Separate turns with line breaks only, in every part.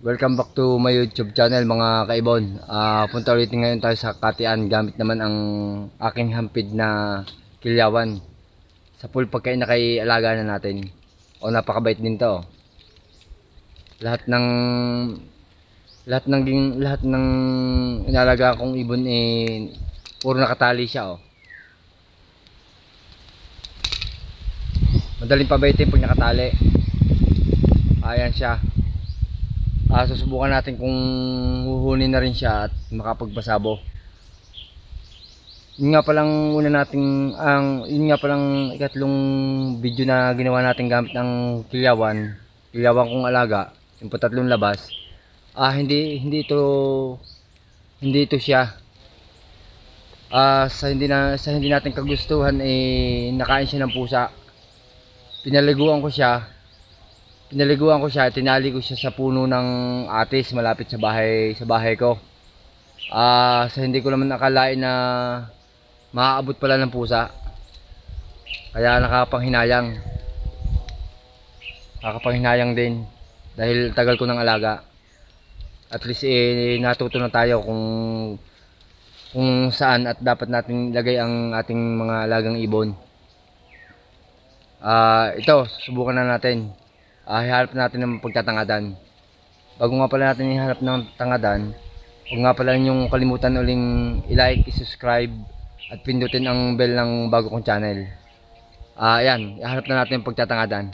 Welcome back to my YouTube channel mga kaibon. Ah, punta ulit ngayon tayo sa Katian gamit naman ang aking hampid na kilyawan. Sa full pagkain na kay alaga na natin. O napakabait din to. Lahat ng lahat ng lahat ng inalaga kong ibon eh puro nakatali siya oh. Madaling pabaitin pag nakatali. Ayan siya. Ah, susubukan natin kung huhunin na rin siya at makapagbasabo. Yun nga palang una nating ang yun nga palang ikatlong video na ginawa natin gamit ng kilyawan, kilyawan kong alaga, yung patatlong labas. Ah, hindi hindi ito hindi ito siya. Ah, sa hindi na sa hindi natin kagustuhan eh nakain siya ng pusa. Pinaliguan ko siya pinaliguan ko siya, tinali ko siya sa puno ng atis malapit sa bahay sa bahay ko. Ah, sa hindi ko naman nakalain na maaabot pala ng pusa. Kaya nakapanghinayang. Nakapanghinayang din dahil tagal ko ng alaga. At least eh, natuto na tayo kung kung saan at dapat natin ilagay ang ating mga alagang ibon. Ah, ito, subukan na natin ah hiharap natin ng pagtatangadan. Bago nga pala natin ihanap ng tangadan, huwag nga pala ninyong kalimutan uling i-like, i-subscribe, at pindutin ang bell ng bago kong channel. Ah, ayan, ihanap na natin yung pagtatangadan.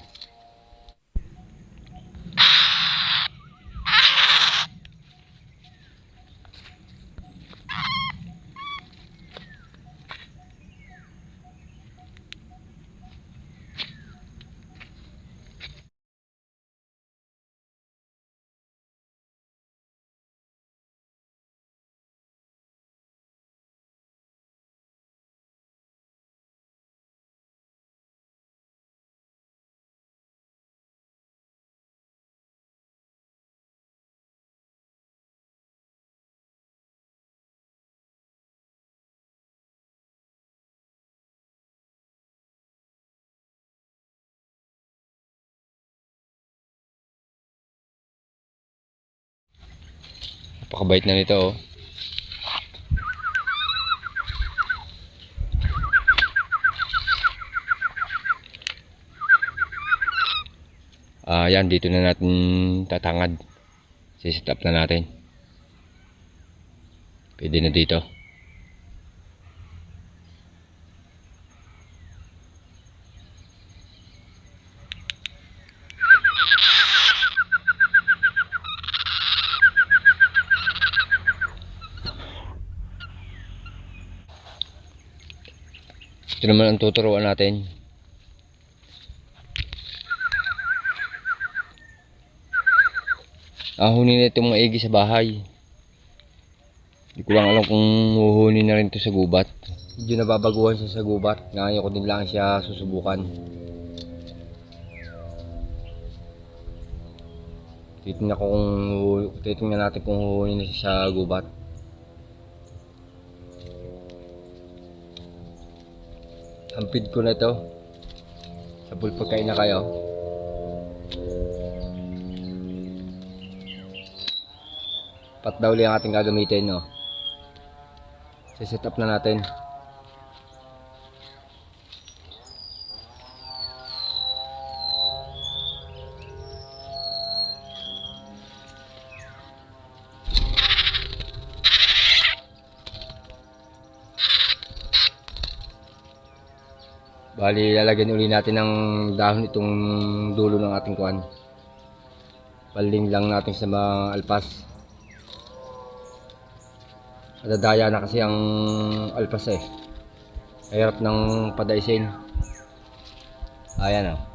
Napakabait na nito oh. Ah, yan dito na natin tatangad. Sisit up na natin. Pwede na dito. Ito naman ang tuturuan natin. Ahunin na itong maigi sa bahay. Hindi ko lang alam kung huhunin na rin ito sa gubat. Medyo nababaguhan siya sa gubat. Ngayon ko din lang siya susubukan. Titingnan ko kung titingnan natin kung huhunin na siya sa gubat. Hampid ko na to. Sa pagkain na kayo. Pat daw ang ating gagamitin, no? set up na natin. Bali, lalagyan uli natin ng dahon itong dulo ng ating kuan. Paling lang natin sa mga alpas. Nadadaya na kasi ang alpas eh. Hirap ng padaisin. Ayan oh.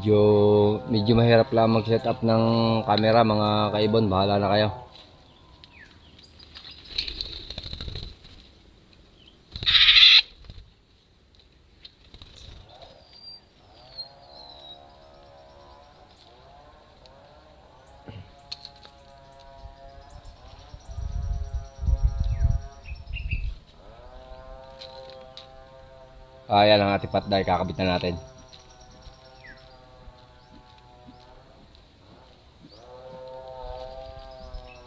medyo medyo mahirap lang mag set up ng camera mga kaibon bahala na kayo ah, Ayan ang ating patday, kakabit na natin.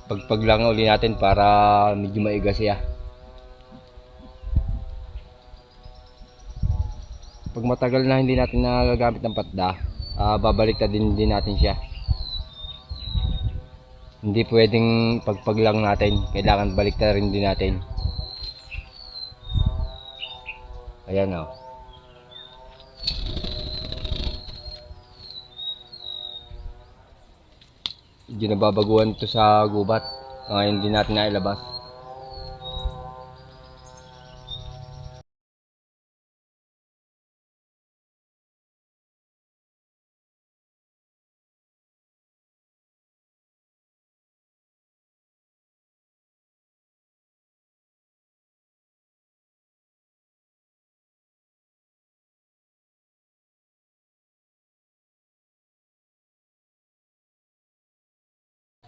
Pagpag lang uli natin para medyo maiga siya. Pag matagal na hindi natin nagagamit ng patda, ah, babalik na din, din natin siya. Hindi pwedeng pagpag lang natin, kailangan balik na rin din natin. Ayan oh. Medyo nababaguhan to sa gubat. Ngayon hindi natin nailabas.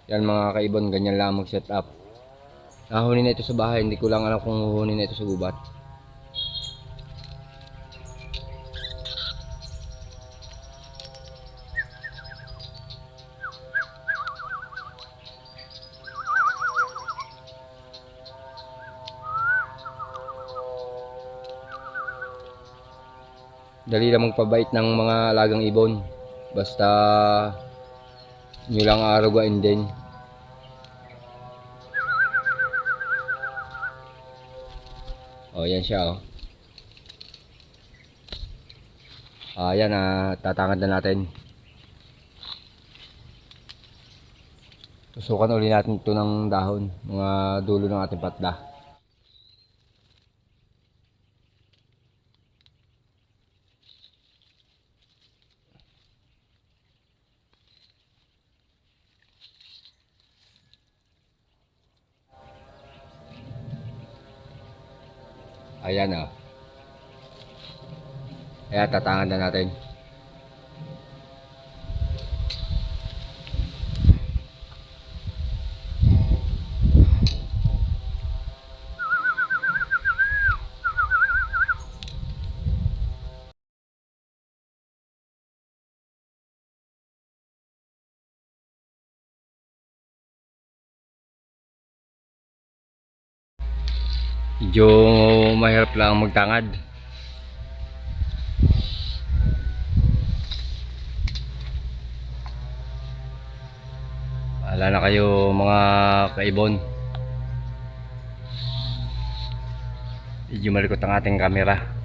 Yan mga kaibon, ganyan lang mag-set up. Nahunin na ito sa bahay, hindi ko lang alam kung huhunin na ito sa gubat. Dali lang magpabait ng mga alagang ibon. Basta nyo lang arugain din. O, yan siya, oh. Ah, yan, ah, tatangad na natin. Tusukan uli natin ito ng dahon, mga dulo ng ating patda. Ayan, oh. Ayan, tatangad na natin. Medyo mahirap lang magtangad. Wala na kayo mga kaibon. Medyo malikot ang ating camera.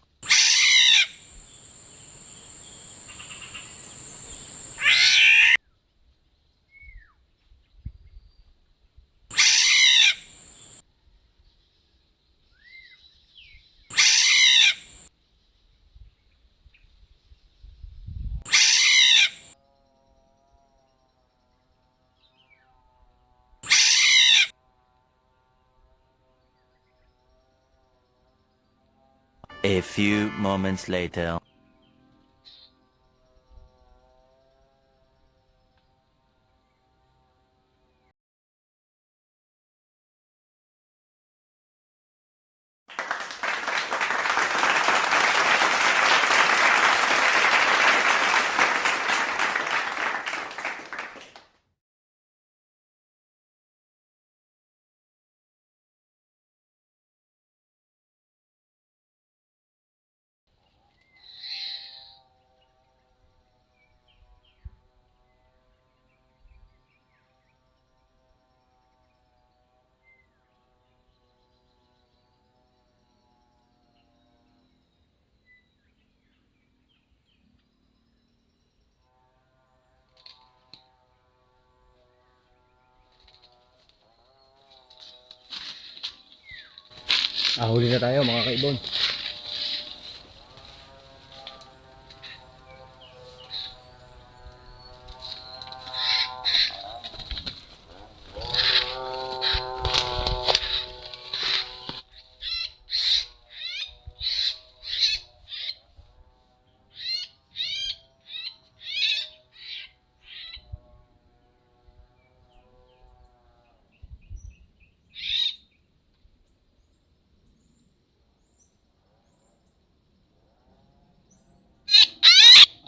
A few moments later.
Ah, huli na tayo mga kaibon.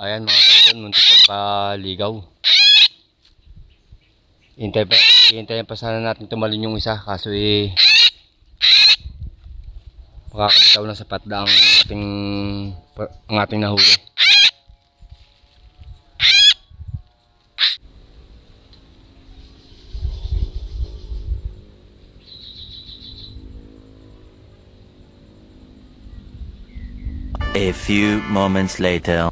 Ayan mga kaibon, muntik pa makaligaw. Hintay pa, hintayin pa sana natin tumalon yung isa kaso eh makakabitaw na sa patda ang ating ang ating nahuli.
A few moments later.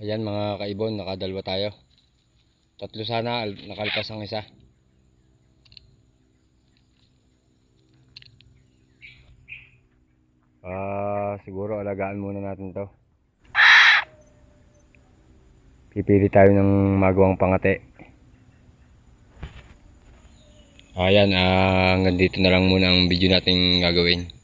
Ayan mga kaibon, nakadalwa tayo. Tatlo sana, al- nakalpas ang isa. Ah, siguro alagaan muna natin 'to. Pipili tayo ng magawang pangate. Ayan, ah, hanggang dito na lang muna ang video nating gagawin.